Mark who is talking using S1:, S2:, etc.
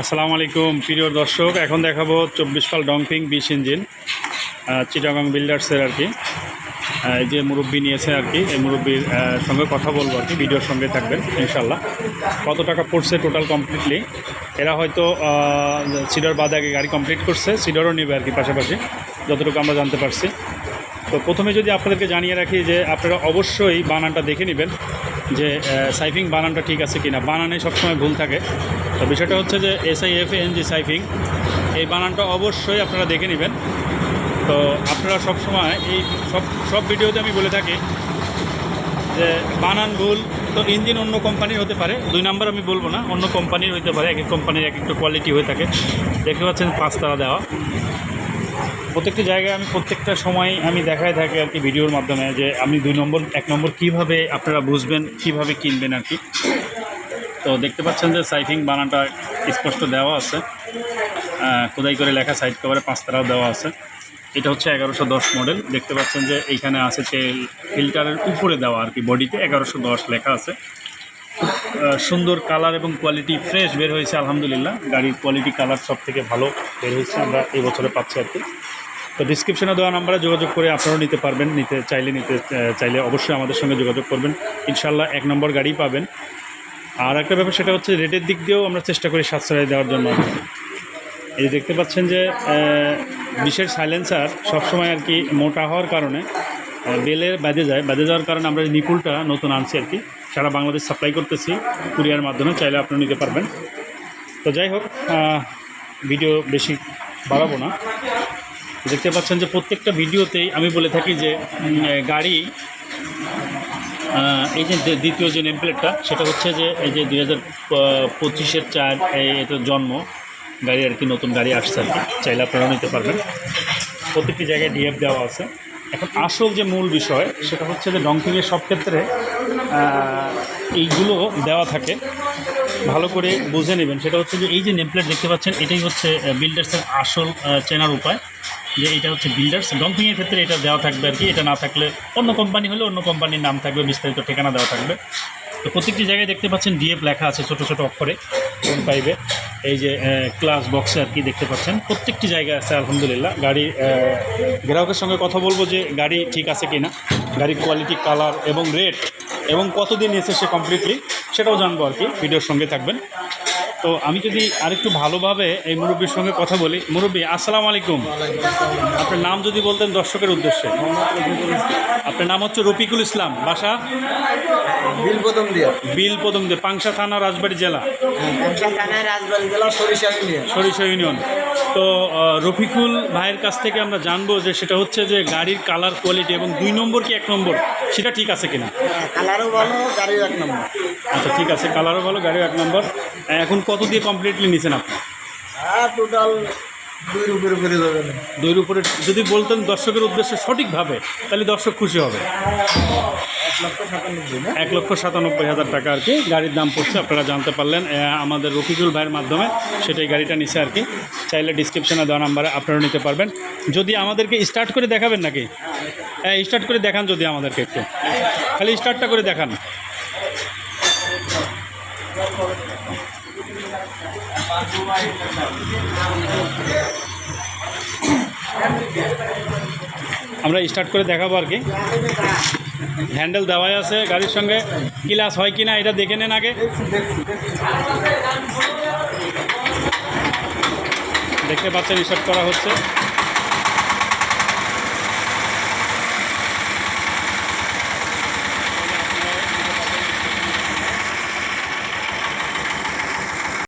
S1: আসসালামু আলাইকুম, প্রিয় দর্শক। এখন দেখাবো চব্বিশ পাল ডংপিং বিশ ইঞ্জিন চিটাগাং বিল্ডার্সের আর কি। এই যে মুরব্বি নিয়েছে আর কি, এই মুরব্বির সঙ্গে কথা বলব আর কি, ভিডিওর সঙ্গে থাকবেন ইনশাল্লাহ কত টাকা পড়ছে টোটাল কমপ্লিটলি? এরা হয়তো সিডর বাদে আগে গাড়ি কমপ্লিট করছে, সিডরও নেবে আর কি পাশাপাশি, যতটুকু আমরা জানতে পারছি। তো প্রথমে যদি আপনাদেরকে জানিয়ে রাখি যে আপনারা অবশ্যই বানানটা দেখে নেবেন যে সাইফিং বানানটা ঠিক আছে কি না বানানে সবসময় ভুল থাকে। তো বিষয়টা হচ্ছে যে S I F N G সাইফিং, এই বানানটা অবশ্যই আপনারা দেখে নেবেন। তো আপনারা সবসময় এই সব সব ভিডিওতে আমি বলে থাকি যে, বানান ভুল তো ইঞ্জিন অন্য কোম্পানির হতে পারে। দুই নাম্বার আমি বলব না, অন্য কোম্পানির হতে পারে, এক এক কোম্পানির এক একটা কোয়ালিটি হয়ে থাকে। দেখতে পাচ্ছেন পাঁচতারা দেওয়া। প্রত্যেকটা জায়গায় আমি প্রত্যেকটা সময় আমি দেখায় থাকি আর কি ভিডিওর মাধ্যমে যে আমি দুই নম্বর, এক নম্বর কীভাবে আপনারা বুঝবেন, কীভাবে কিনবেন আর কি। তো দেখতে পাচ্ছেন যে সাইফিং বানানটা স্পষ্ট দেওয়া আছে। খোদাই করে লেখা সাইড কভারে পাঁচতারাও দেওয়া আছে। এটা হচ্ছে এগারোশো দশ মডেল। দেখতে পাচ্ছেন যে এইখানে আছে তেল ফিল্টারের উপরে দেওয়া আর কি, বডিতে এগারোশো দশ লেখা আছে। সুন্দর কালার এবং কোয়ালিটি ফ্রেশ বের হয়েছে, আলহামদুলিল্লাহ। গাড়ির কোয়ালিটি, কালার সব থেকে ভালো বের হয়েছে, আমরা এই বছরে পাচ্ছি আর কি। তো ডিসক্রিপশনে দেওয়া নাম্বারে যোগাযোগ করে আপনারাও নিতে পারবেন, নিতে চাইলে নিতে চাইলে অবশ্যই আমাদের সঙ্গে যোগাযোগ করবেন। ইনশাল্লাহ এক নম্বর গাড়ি পাবেন। আর একটা ব্যাপার সেটা হচ্ছে রেটের দিক দিয়েও আমরা চেষ্টা করি সাশ্রয় দেওয়ার জন্য। এই দেখতে পাচ্ছেন যে বিশের সাইলেন্সার সবসময় আর কি মোটা হওয়ার কারণে বেলের বেঁধে যায়। বেঁধে যাওয়ার কারণে আমরা নিপুলটা নতুন আনছি আর কি। সারা বাংলাদেশ সাপ্লাই করতেছি কুরিয়ার মাধ্যমে, চাইলে আপনি নিতে পারবেন। তো যাই হোক ভিডিও বেশি বাড়াবো না। দেখতে পাচ্ছেন যে প্রত্যেকটা ভিডিওতেই আমি বলে থাকি যে গাড়ি এই যে দ্বিতীয় যে নেম প্লেটটা সেটা হচ্ছে যে, এই যে দুই হাজার পঁচিশের চার এটা জন্ম, গাড়ি আর কি, নতুন গাড়ি আসছে আর কি। চাইলে আপনারাও নিতে পারবেন। প্রত্যেকটি জায়গায় ডিএফ দেওয়া আছে। এখন আসল যে মূল বিষয়, সেটা হচ্ছে যে ডংকিংয়ের সব ক্ষেত্রে এইগুলো দেওয়া থাকে। ভালো করে বুঝে নেবেন। সেটা হচ্ছে যে এই যে নেমপ্লেট দেখতে পাচ্ছেন, এটাই হচ্ছে বিল্ডার্সের আসল চেনার উপায়। যে এটা হচ্ছে বিল্ডার্স ডম্পিংয়ের ক্ষেত্রে এটা দেওয়া থাকবে আর কি। এটা না থাকলে অন্য কোম্পানি হলে অন্য কোম্পানির নাম থাকবে, বিস্তারিত ঠিকানা দেওয়া থাকবে। তো প্রত্যেকটি জায়গায় দেখতে পাচ্ছেন ডিএফ লেখা আছে ছোট ছোট অক্ষরে, কোন পাইবে এই যে ক্লাস বক্সে আর কি দেখতে পাচ্ছেন। প্রত্যেকটি জায়গায় আছে, আলহামদুলিল্লাহ। গাড়ি গ্রাহকের সঙ্গে কথা বলব যে গাড়ি ঠিক আছে কি না গাড়ির কোয়ালিটি কালার এবং রেট এবং কতদিন এসেছে কমপ্লিটলি সেটাও জানব আর কি। ভিডিওর সঙ্গে থাকবেন। তো আমি যদি আরেকটু ভালোভাবে এই মুরব্বীর সঙ্গে কথা বলি। মুরব্বী আসসালামু আলাইকুম। আপনার নাম যদি বলতেন দর্শকের উদ্দেশ্যে। আপনার নাম হচ্ছে রফিকুল ইসলাম। বাসা?
S2: বিল প্রথম দিয়া।
S1: বিল পদম দে পাংশা থানা রাজবাড়ী
S2: রাজবাড়ি জেলা সরিষা ইউনিয়ন।
S1: তো রফিকুল ভাইয়ের কাছ থেকে আমরা জানব যে সেটা হচ্ছে যে গাড়ির কালার কোয়ালিটি এবং দুই নম্বর কি এক নম্বর? সেটা ঠিক আছে কিনা?
S2: কালারও ভালো গাড়িও এক নম্বর।
S1: আচ্ছা ঠিক আছে কালারও ভালো গাড়িও এক নম্বর। এখন কত দিয়ে কমপ্লিটলি নিছেন আপনি?
S2: আর টোটাল দুই রুপের উপরে যাবে না
S1: দুইয়ের উপরে যদি বলতেন দর্শকের উদ্দেশ্যে সঠিকভাবে তাহলে দর্শক খুশি হবে।
S2: এক লক্ষ সাতানব্বই না?
S1: এক লক্ষ সাতানব্বই হাজার টাকা আর কি গাড়ির দাম পড়ছে আপনারা জানতে পারলেন। আমাদের রফিকুল ভাইয়ের মাধ্যমে সেটাই গাড়িটা নিছে আর কি। চাইলে ডিসক্রিপশনে দেওয়া নাম্বারে আপনারা নিতে পারবেন। যদি আমাদেরকে স্টার্ট করে দেখাবেন নাকি? হ্যাঁ স্টার্ট করে দেখান যদি আমাদেরকে একটু। খালি স্টার্টটা করে দেখান। আমরা স্টার্ট করে দেখাবো আর কি। হ্যান্ডেল দেওয়াই আছে গাড়ির সঙ্গে। ক্লাস হয় কি না এটা দেখে নেন আগে। দেখতে পাচ্ছেন স্টার্ট করা হচ্ছে।